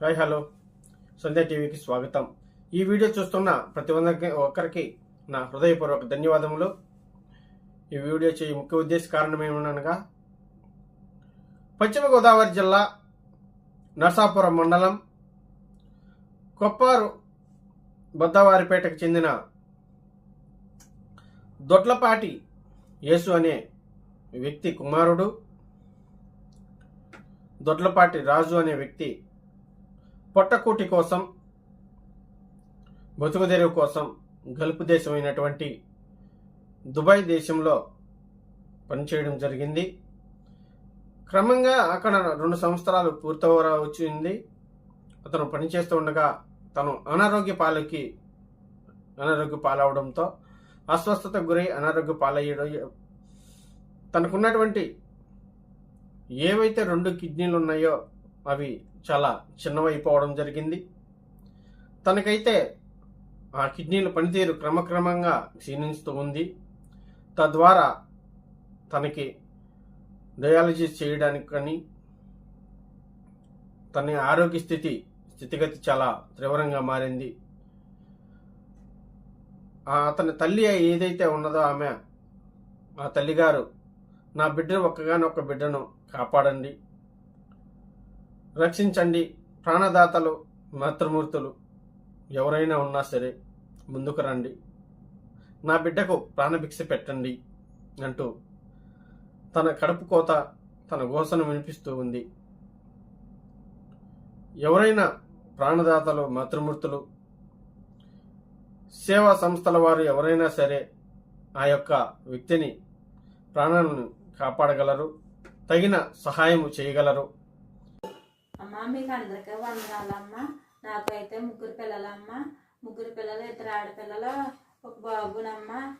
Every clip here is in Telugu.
Hi hello. సంధ్య టీవీకి స్వాగతం. ఈ వీడియో చూస్తున్న ప్రతి ఒక్కరికి నా హృదయపూర్వక ధన్యవాదములు. ఈ వీడియో చేయ ముఖ్య ఉద్దేశ కారణం ఏమనగా పశ్చిమ గోదావరి జిల్లా నర్సాపురం మండలం కొప్పారు బొద్దవారిపేటకు చెందిన దొడ్లపాటి యేసు అనే వ్యక్తి కుమారుడు దొడ్లపాటి రాజు అనే వ్యక్తి పొట్టకూటి కోసం బతుకుదెరువు కోసం గల్పు దేశమైనటువంటి దుబాయ్ దేశంలో పనిచేయడం జరిగింది. క్రమంగా అక్కడ రెండు సంవత్సరాలు పూర్తవరా వచ్చింది అతను పనిచేస్తూ ఉండగా తను అనారోగ్య పాలకి అనారోగ్య పాలవడంతో అస్వస్థతకు గురై అనారోగ్య పాలయ్యడం. తనకున్నటువంటి ఏవైతే రెండు కిడ్నీలు ఉన్నాయో అవి చాలా చిన్నవైపోవడం జరిగింది. తనకైతే ఆ కిడ్నీల పనితీరు క్రమక్రమంగా క్షీణిస్తూ ఉంది. తద్వారా తనకి డయాలసిస్ చేయడానికి కానీ తన ఆరోగ్య స్థితి స్థితిగతి చాలా తీవ్రంగా మారింది. అతని తల్లి ఏదైతే ఉన్నదో ఆమె ఆ తల్లిగారు నా బిడ్డ ఒక్కగానొక్క బిడ్డను కాపాడండి. రక్షించండి. ప్రాణదాతలు మాతృమూర్తులు ఎవరైనా ఉన్నా సరే ముందుకు రండి. నా బిడ్డకు ప్రాణభిక్ష పెట్టండి అంటూ తన కడుపు కోత తన ఘోషను వినిపిస్తూ ఉంది. ఎవరైనా ప్రాణదాతలు మాతృమూర్తులు సేవా సంస్థల వారు ఎవరైనా సరే ఆ యొక్క వ్యక్తిని ప్రాణాలను కాపాడగలరు తగిన సహాయం చేయగలరు. అమ్మ మీకు అందరికీ వందనాలమ్మ. నాకైతే ముగ్గురు పిల్లలమ్మ. ముగ్గురు పిల్లలు ఇద్దరు ఆడపిల్లలు ఒక బాబునమ్మ.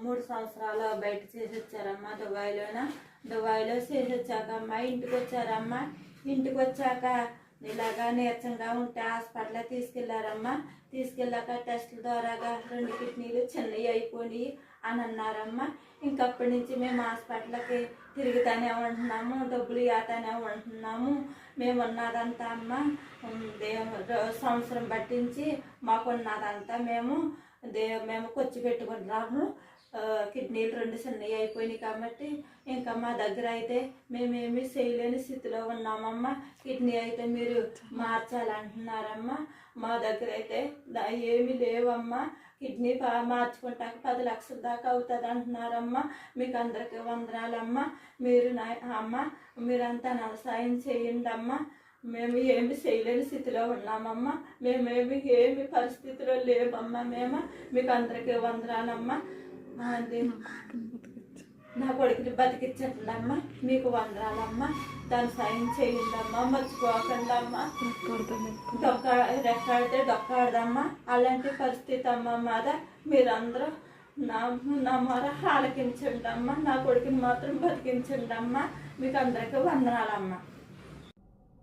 మూడు సంవత్సరాలు బయట చేసి వచ్చారమ్మ దుబాయ్లోన. దుబాయ్లో చేసి వచ్చాక అమ్మ ఇంటికి వచ్చారమ్మ. ఇంటికి వచ్చాక ఇలాగా నీరసంగా ఉంటే హాస్పిటల్ తీసుకెళ్ళారమ్మా. తీసుకెళ్ళాక టెస్టుల ద్వారాగా రెండు కిడ్నీలు చిన్నవి అయిపోయి అని అన్నారమ్మా. ఇంకప్పటి నుంచి మేము హాస్పిటల్కి తిరుగుతానే ఉంటున్నాము డబ్బులు ఇవ్వతానే ఉంటున్నాము. మేము ఉన్నదంతా అమ్మ సంవత్సరం పట్టించి మాకు ఉన్నదంతా మేము దే మేము ఖర్చు పెట్టుకుంటున్నాము. కిడ్నీలు రెండు చిన్నవి అయిపోయినాయి కాబట్టి ఇంకా మా దగ్గర అయితే మేమేమి చేయలేని స్థితిలో ఉన్నామమ్మ. కిడ్నీ అయితే మీరు మార్చాలంటున్నారమ్మా. మా దగ్గర అయితే ఏమి లేవమ్మా. కిడ్నీ బా- మార్చుకుంటాక పది లక్షల దాకా అవుతుంది అంటున్నారమ్మా. మీకు అందరికీ వందనాలమ్మా. మీరు నా అమ్మ మీరంతా నా సాయం చేయండి అమ్మా. మేము ఏమి చేయలేని స్థితిలో ఉన్నామమ్మా. మేమేమి ఏమి పరిస్థితిలో లేవమ్మా మేము. మీకు అందరికీ వందనాలమ్మా. నా కొడుకుని బతికించట్లమ్మా. మీకు వందరాలమ్మా. దాని సాయం చేయండమ్మా. మర్చిపోకండమ్మా. డొక్క రెక్కాడితే డొక్కాడదమ్మా అలాంటి పరిస్థితి అమ్మ మాద. మీరందరూ నా నా మొర ఆలకించండి అమ్మా నా కొడుకుని మాత్రం బతికించండి అమ్మా మీకు అందరికీ వందనాలమ్మా.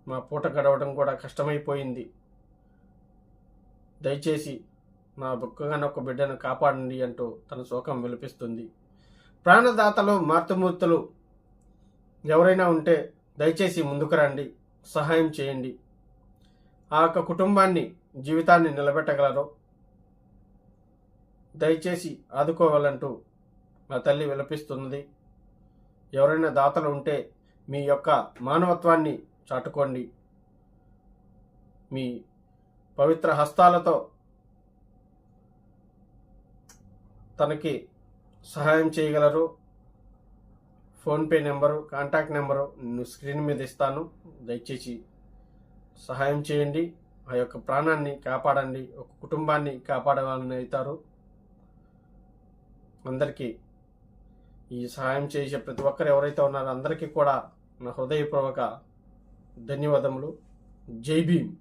మా పూట గడవడం కూడా కష్టమైపోయింది. దయచేసి నా బుక్కగానే ఒక బిడ్డను కాపాడండి అంటూ తన శోకం విలిపిస్తుంది. ప్రాణదాతలు మార్తమూర్తులు ఎవరైనా ఉంటే దయచేసి ముందుకు రండి సహాయం చేయండి. ఆ యొక్క కుటుంబాన్ని జీవితాన్ని నిలబెట్టగలరు. దయచేసి ఆదుకోవాలంటూ మా తల్లి విలపిస్తున్నది. ఎవరైనా దాతలు ఉంటే మీ యొక్క మానవత్వాన్ని చాటుకోండి. మీ పవిత్ర హస్తాలతో తనకి సహాయం చేయగలరు. ఫోన్పే నెంబరు కాంటాక్ట్ నెంబరు నేను స్క్రీన్ మీద ఇస్తాను. దయచేసి సహాయం చేయండి. ఆ యొక్క ప్రాణాన్ని కాపాడండి. ఒక కుటుంబాన్ని కాపాడవాలని అవుతారు. అందరికీ ఈ సహాయం చేసే ప్రతి ఒక్కరు ఎవరైతే ఉన్నారో అందరికీ కూడా నా హృదయపూర్వక ధన్యవాదములు. జై భీమ్.